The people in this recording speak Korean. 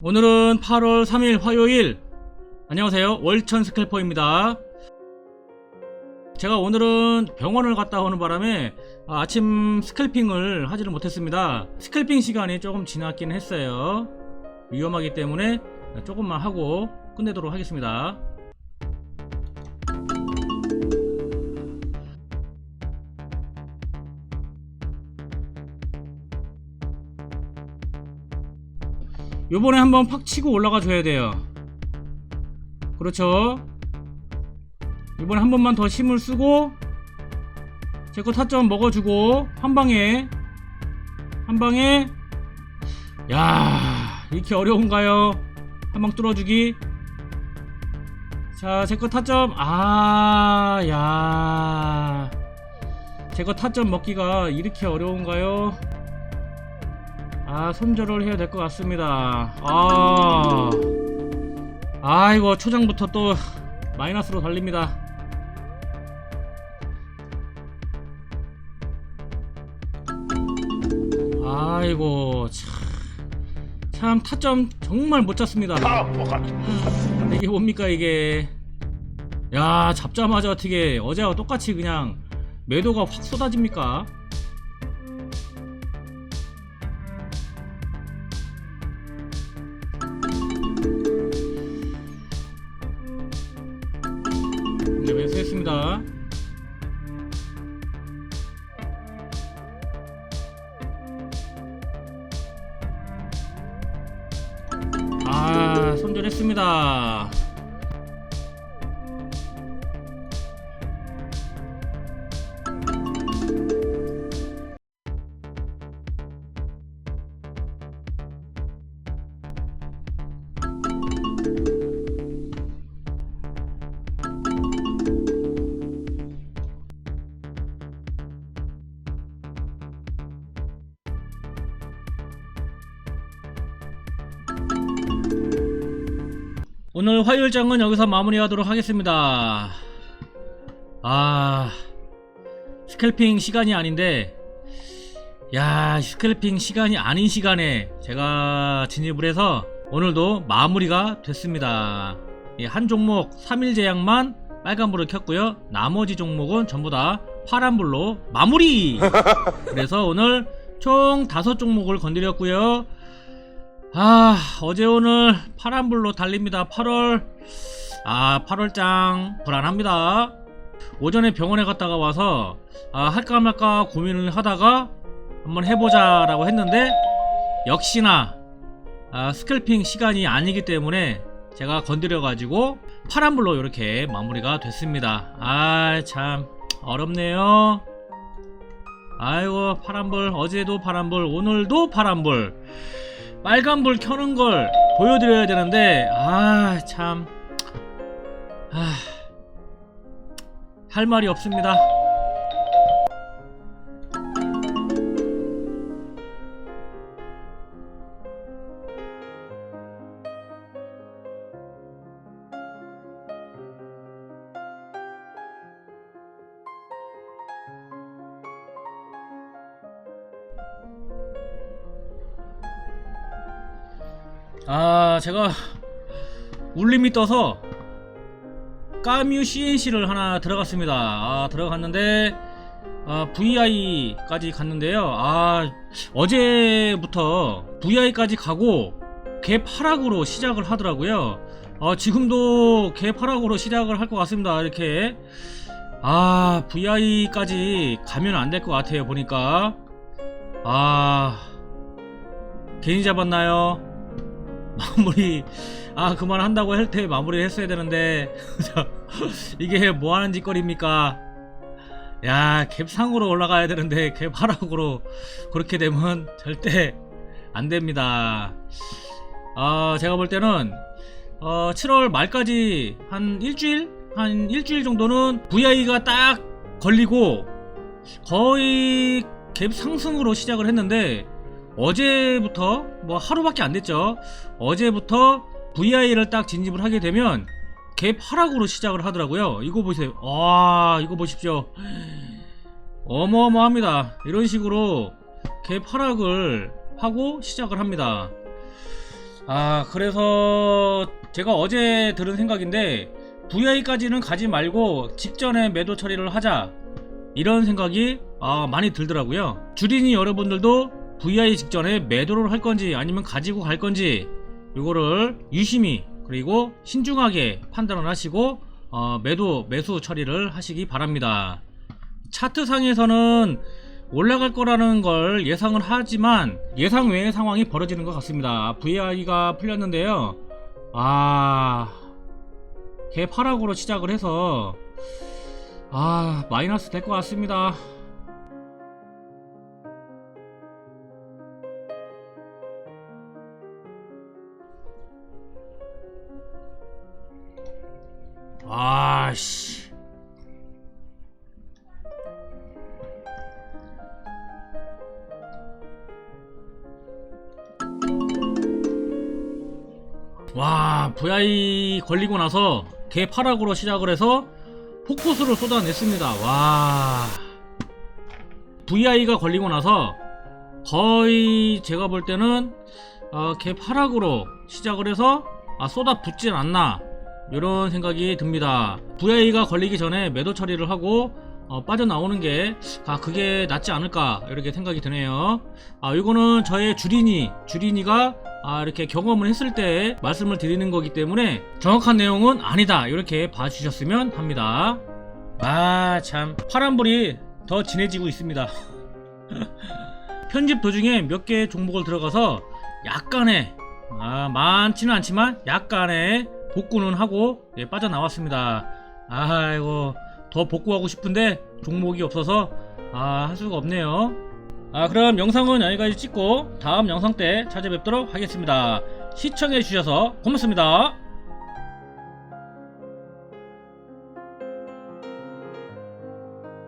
오늘은 8월 3일 화요일. 안녕하세요. 월천 스캘퍼입니다. 제가 오늘은 병원을 갔다 오는 바람에 아, 아침 스캘핑을 하지를 못했습니다. 스캘핑 시간이 조금 지났긴 했어요. 위험하기 때문에 조금만 하고 끝내도록 하겠습니다 요번에 한번 팍 치고 올라가 줘야 돼요. 그렇죠? 이번에 한 번만 더 힘을 쓰고 제 거 타점 먹어주고 한 방에 한 방에. 야 이렇게 어려운가요? 한 방 뚫어주기. 자 제 거 타점. 아야. 제 거 타점 먹기가 이렇게 어려운가요 아 손절을 해야 될 것 같습니다. 아. 아이고 초장부터 또 마이너스로 달립니다. 아이고 참, 참 타점 정말 못 잡습니다. 이게 뭡니까 이게? 야 잡자마자 어떻게 어제와 똑같이 그냥 매도가 확 쏟아집니까 네, 매수했습니다. 아, 손절했습니다. 오늘 화요일장은 여기서 마무리하도록 하겠습니다. 아, 스캘핑 시간이 아닌데, 야, 스캘핑 시간이 아닌 시간에 제가 진입을 해서 오늘도 마무리가 됐습니다. 예, 한 종목 3일 제약만 빨간불을 켰고요. 나머지 종목은 전부 다 파란불로 마무리! 그래서 오늘 총 다섯 종목을 건드렸고요. 아 어제 오늘 파란불로 달립니다. 8월. 아 8월장 불안합니다. 오전에 병원에 갔다가 와서 아 할까 말까 고민을 하다가 한번 해보자 라고 했는데 역시나 아, 스캘핑 시간이 아니기 때문에 제가 건드려 가지고 파란불로 이렇게 마무리가 됐습니다. 아 참 어렵네요. 아이고 파란불. 어제도 파란불 오늘도 파란불 빨간불 켜는 걸 보여드려야 되는데 아 참 아, 할 말이 없습니다. 아 제가 울림이 떠서 까뮤 CNC를 하나 들어갔습니다. 아 들어갔는데 아, VI까지 갔는데요. 아 어제부터 VI까지 가고 개파락으로 시작을 하더라고요. 아, 지금도 개파락으로 시작을 할 것 같습니다. 이렇게. 아 VI까지 가면 안 될 것 같아요 보니까. 아 괜히 잡았나요 마무리. 아 그만 한다고 할 때 마무리 했어야 되는데. 이게 뭐 하는 짓거리입니까? 야 갭상으로 올라가야 되는데 갭하락으로 그렇게 되면 절대 안 됩니다. 아 제가 볼 때는 어 7월 말까지 한 일주일? 한 일주일 정도는 VI가 딱 걸리고 거의 갭 상승으로 시작을 했는데 어제부터 뭐 하루밖에 안 됐죠. 어제부터 VI를 딱 진입을 하게 되면 갭 하락으로 시작을 하더라고요. 이거 보세요. 와, 이거 보십시오. 어마어마합니다. 이런 식으로 갭 하락을 하고 시작을 합니다. 아 그래서 제가 어제 들은 생각인데 VI까지는 가지 말고 직전에 매도 처리를 하자 이런 생각이 아, 많이 들더라고요 주린이 여러분들도 VI 직전에 매도를 할 건지 아니면 가지고 갈 건지 이거를 유심히 그리고 신중하게 판단을 하시고 어, 매도 매수 처리를 하시기 바랍니다 차트상에서는 올라갈 거라는 걸 예상을 하지만 예상 외의 상황이 벌어지는 것 같습니다. VI가 풀렸는데요. 아, 개파락으로 시작을 해서 아 마이너스 될 것 같습니다. 아씨. 와 VI 걸리고 나서 개파락으로 시작을 해서 폭포수를 쏟아냈습니다. 와. VI가 걸리고 나서 거의 제가 볼 때는 어, 개파락으로 시작을 해서 아 쏟아 붙진 않나 이런 생각이 듭니다 VI가 걸리기 전에 매도 처리를 하고 어, 빠져나오는 게, 아, 그게 낫지 않을까, 이렇게 생각이 드네요. 아, 이거는 저의 주린이, 주린이가, 아, 이렇게 경험을 했을 때 말씀을 드리는 거기 때문에 정확한 내용은 아니다, 이렇게 봐주셨으면 합니다. 아, 참. 파란불이 더 진해지고 있습니다. 편집 도중에 몇 개의 종목을 들어가서 약간의, 아, 많지는 않지만 약간의 복구는 하고 예, 빠져나왔습니다. 아이고. 더 복구하고 싶은데 종목이 없어서 아 할 수가 없네요 아 그럼 영상은 여기까지 찍고 다음 영상 때 찾아뵙도록 하겠습니다 시청해 주셔서 고맙습니다